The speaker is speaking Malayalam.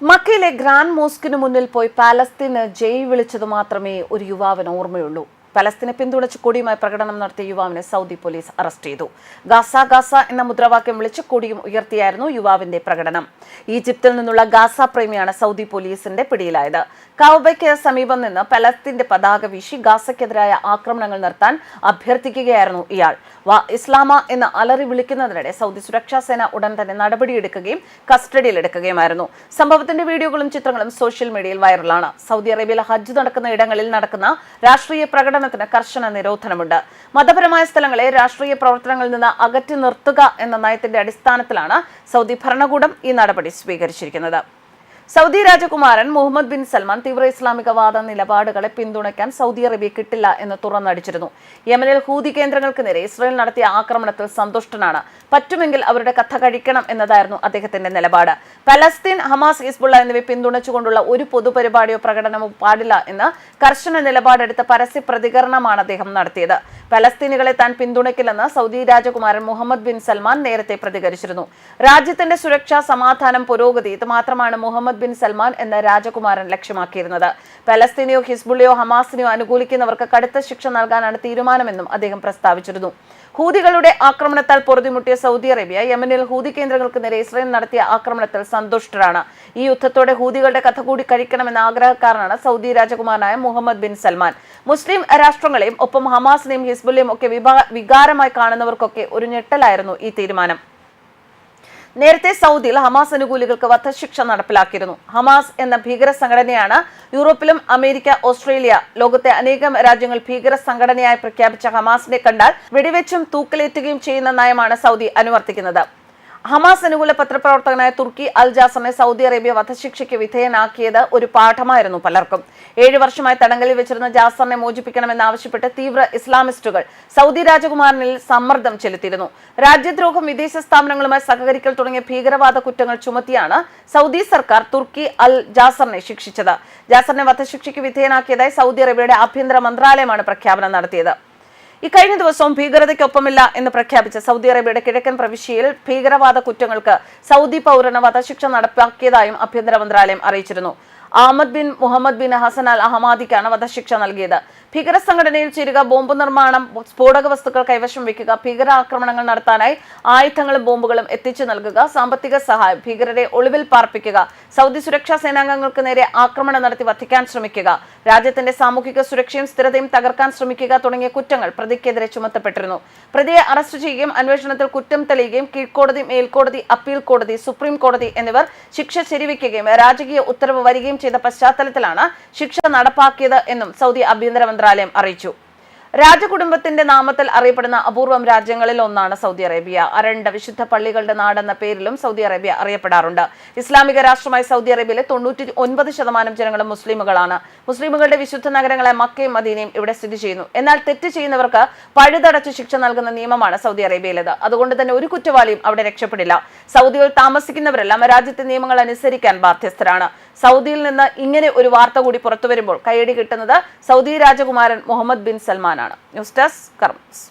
മക്കയിലെ ഗ്രാൻഡ് മോസ്കിന് മുന്നിൽ പോയി പാലസ്തീന് ജയ് വിളിച്ചത് മാത്രമേ ഒരു യുവാവിന് ഓർമ്മയുള്ളൂ. പലസ്തീനെ പിന്തുണച്ച് കൊടിയുമായി പ്രകടനം നടത്തിയ യുവാവിനെ സൗദി പോലീസ് അറസ്റ്റ് ചെയ്തു. ഗാസ ഗാസ എന്ന മുദ്രാവാക്യം വിളിച്ച് കൊടിയും ഉയർത്തിയായിരുന്നു യുവാവിന്റെ പ്രകടനം. ഈജിപ്തിൽ നിന്നുള്ള ഗാസ പ്രേമിയാണ് സൗദി പോലീസിന്റെ പിടിയിലായത്. കൗബയ്ക്ക് സമീപം നിന്ന് പലസ്തീന്റെ പതാക വീശി ഗാസയ്ക്കെതിരായ ആക്രമണങ്ങൾ നിർത്താൻ അഭ്യർത്ഥിക്കുകയായിരുന്നു ഇയാൾ. വാ ഇസ്ലാമ എന്ന് അലറി വിളിക്കുന്നതിനിടെ സൗദി സുരക്ഷാ സേന ഉടൻ തന്നെ നടപടിയെടുക്കുകയും കസ്റ്റഡിയിലെടുക്കുകയുമായിരുന്നു. സംഭവത്തിന്റെ വീഡിയോകളും ചിത്രങ്ങളും സോഷ്യൽ മീഡിയയിൽ വൈറലാണ്. സൗദി അറേബ്യയിൽ ഹജ്ജ് നടക്കുന്ന ഇടങ്ങളിൽ നടക്കുന്ന രാഷ്ട്രീയ പ്രകടനത്തിന് കർശന നിരോധനമുണ്ട്. മതപരമായ സ്ഥലങ്ങളെ രാഷ്ട്രീയ പ്രവർത്തനങ്ങളിൽ നിന്ന് അകറ്റി നിർത്തുക എന്ന നയത്തിന്റെ അടിസ്ഥാനത്തിലാണ് സൗദി ഭരണകൂടം ഈ നടപടി സ്വീകരിച്ചിരിക്കുന്നത്. സൗദി രാജകുമാരൻ മുഹമ്മദ് ബിൻ സൽമാൻ തീവ്ര ഇസ്ലാമികവാദ നിലപാടുകളെ പിന്തുണയ്ക്കാൻ സൗദി അറേബ്യ കിട്ടില്ല എന്ന് തുറന്നടിച്ചിരുന്നു. യമനിൽ ഹൂതി കേന്ദ്രങ്ങൾക്ക് നേരെ ഇസ്രയേൽ നടത്തിയ ആക്രമണത്തിൽ സന്തുഷ്ടനാണ്. പറ്റുമെങ്കിൽ അവരുടെ കഥ കഴിക്കണം എന്നതായിരുന്നു അദ്ദേഹത്തിന്റെ നിലപാട്. പലസ്തീൻ ഹമാസ് ഹിസ്ബുള്ള എന്നിവയെ പിന്തുണച്ചുകൊണ്ടുള്ള ഒരു പൊതുപരിപാടിയോ പ്രകടനമോ പാടില്ല എന്ന് കർശന നിലപാടെടുത്ത പരസ്യ പ്രതികരണമാണ് അദ്ദേഹം നടത്തിയത്. പലസ്തീനുകളെ താൻ പിന്തുണയ്ക്കില്ലെന്ന് സൗദി രാജകുമാരൻ മുഹമ്മദ് ബിൻ സൽമാൻ നേരത്തെ പ്രതികരിച്ചിരുന്നു. രാജ്യത്തിന്റെ സുരക്ഷ സമാധാനം പുരോഗതി ഇത് മാത്രമാണ് മുഹമ്മദ് ബിൻ സൽമാൻ എന്ന രാജകുമാരൻ ലക്ഷ്യമാക്കിയിരുന്നത്. പലസ്തീനെയോ ഹിസ്ബുള്ളിയോ ഹമാസിനെയോ അനുകൂലിക്കുന്നവർക്ക് കടുത്ത ശിക്ഷ നൽകാനാണ് തീരുമാനമെന്നും അദ്ദേഹം പ്രസ്താവിച്ചിരുന്നു. ഹൂതികളുടെ ആക്രമണത്താൽ പൊറുതിമുട്ടിയ സൗദി അറേബ്യ യമനിൽ ഹൂതി കേന്ദ്രങ്ങൾക്ക് നേരെ ഇസ്രയേൽ നടത്തിയ ആക്രമണത്തിൽ സന്തുഷ്ടരാണ്. ഈ യുദ്ധത്തോടെ ഹൂതികളുടെ കഥ കൂടി കഴിക്കണമെന്ന ആഗ്രഹക്കാരനാണ് സൗദി രാജകുമാരനായ മുഹമ്മദ് ബിൻ സൽമാൻ. മുസ്ലിം രാഷ്ട്രങ്ങളെയും ഒപ്പം ഹമാസിനെയും ഹിസ്ബുള്ളയും ഒക്കെ വികാരമായി കാണുന്നവർക്കൊക്കെ ഒരു ഞെട്ടലായിരുന്നു ഈ തീരുമാനം. നേരത്തെ സൗദിയിൽ ഹമാസ് അനുകൂലികൾക്ക് വധശിക്ഷ നടപ്പിലാക്കിയിരുന്നു. ഹമാസ് എന്ന ഭീകര സംഘടനയാണ് യൂറോപ്പിലും അമേരിക്ക ഓസ്ട്രേലിയ ലോകത്തെ അനേകം രാജ്യങ്ങൾ ഭീകര സംഘടനയായി പ്രഖ്യാപിച്ച ഹമാസിനെ കണ്ടാൽ വെടിവെച്ചും തൂക്കിലേറ്റുകയും ചെയ്യുന്ന നയമാണ് സൗദി അനുവർത്തിക്കുന്നത്. ഹമാസ് അനുകൂല പത്രപ്രവർത്തകനായ തുർക്കി അൽ ജാസറിനെ സൗദി അറേബ്യ വധശിക്ഷയ്ക്ക് വിധേയനാക്കിയത് ഒരു പാഠമായിരുന്നു പലർക്കും. ഏഴു വർഷമായി തടങ്കലിൽ വെച്ചിരുന്ന ജാസറിനെ മോചിപ്പിക്കണമെന്നാവശ്യപ്പെട്ട് തീവ്ര ഇസ്ലാമിസ്റ്റുകൾ സൗദി രാജകുമാരനിൽ സമ്മർദ്ദം ചെലുത്തിയിരുന്നു. രാജ്യദ്രോഹം വിദേശ സ്ഥാപനങ്ങളുമായി സഹകരിക്കൽ തുടങ്ങിയ ഭീകരവാദ കുറ്റങ്ങൾ ചുമത്തിയാണ് സൗദി സർക്കാർ തുർക്കി അൽ ജാസറിനെ ശിക്ഷിച്ചത്. ജാസറിനെ വധശിക്ഷയ്ക്ക് വിധേയനാക്കിയതായി സൗദി അറേബ്യയുടെ ആഭ്യന്തര മന്ത്രാലയമാണ് പ്രഖ്യാപനം നടത്തിയത്. ഇക്കഴിഞ്ഞ ദിവസവും ഭീകരതയ്ക്കൊപ്പമില്ല എന്ന് പ്രഖ്യാപിച്ച സൗദി അറേബ്യയുടെ കിഴക്കൻ പ്രവിശ്യയിൽ ഭീകരവാദ കുറ്റങ്ങൾക്ക് സൗദി പൗരന് വധശിക്ഷ നടപ്പാക്കിയതായും ആഭ്യന്തര മന്ത്രാലയം അറിയിച്ചിരുന്നു. Ahmed bin Muhammad bin Hasan al അഹമാദിക്കാണ് വധശിക്ഷ നൽകിയത്. ഭീകര സംഘടനയിൽ ചേരുക ബോംബ് നിർമ്മാണം സ്ഫോടക വസ്തുക്കൾ കൈവശം വയ്ക്കുക ഭീകര ആക്രമണങ്ങൾ നടത്താനായി ആയുധങ്ങളും ബോംബുകളും എത്തിച്ചു നൽകുക സാമ്പത്തിക സഹായം ഭീകരരെ ഒളിവിൽ പാർപ്പിക്കുക സൗദി സുരക്ഷാ സേനാംഗങ്ങൾക്ക് നേരെ ആക്രമണം നടത്തി വധിക്കാൻ ശ്രമിക്കുക രാജ്യത്തിന്റെ സാമൂഹിക സുരക്ഷയും സ്ഥിരതയും തകർക്കാൻ ശ്രമിക്കുക തുടങ്ങിയ കുറ്റങ്ങൾ പ്രതിക്കെതിരെ ചുമത്തപ്പെട്ടിരുന്നു. പ്രതിയെ അറസ്റ്റ് ചെയ്യുകയും അന്വേഷണത്തിൽ കുറ്റം തെളിയുകയും കീഴ്ക്കോടതി മേൽക്കോടതി അപ്പീൽ കോടതി സുപ്രീം കോടതി എന്നിവർ ശിക്ഷ ശരിവയ്ക്കുകയും രാജകീയ ഉത്തരവ് വരികയും ചെയ്ത പശ്ചാത്തലത്തിലാണ് ശിക്ഷ നടപ്പാക്കിയത് എന്നും സൗദി ആഭ്യന്തര മന്ത്രാലയം അറിയിച്ചു. രാജകുടുംബത്തിന്റെ നാമത്തിൽ അറിയപ്പെടുന്ന അപൂർവം രാജ്യങ്ങളിൽ ഒന്നാണ് സൗദി അറേബ്യ. അരണ്ട വിശുദ്ധ പള്ളികളുടെ നാടെന്ന പേരിലും സൗദി അറേബ്യ അറിയപ്പെടാറുണ്ട്. ഇസ്ലാമിക രാഷ്ട്രമായ സൗദി അറേബ്യയിലെ തൊണ്ണൂറ്റി ഒൻപത് ശതമാനം ജനങ്ങളും മുസ്ലിമുകളാണ്. മുസ്ലിമുകളുടെ വിശുദ്ധ നഗരങ്ങളെ മക്കയും മദീനയും ഇവിടെ സ്ഥിതി ചെയ്യുന്നു. എന്നാൽ തെറ്റ് ചെയ്യുന്നവർക്ക് പഴുതടച്ച് ശിക്ഷ നൽകുന്ന നിയമമാണ് സൗദി അറേബ്യയിലേത്. അതുകൊണ്ട് തന്നെ ഒരു കുറ്റവാളിയും അവിടെ രക്ഷപ്പെടില്ല. സൗദിയിൽ താമസിക്കുന്നവരെല്ലാം രാജ്യത്തെ നിയമങ്ങൾ അനുസരിക്കാൻ ബാധ്യസ്ഥരാണ്. സൗദിയിൽ നിന്ന് ഇങ്ങനെ ഒരു വാർത്ത കൂടി പുറത്തു വരുമ്പോൾ കൈയടി കിട്ടുന്നത് സൗദി രാജകുമാരൻ മുഹമ്മദ് ബിൻ സൽമാനാണ്. News desk കർമ്മസ്.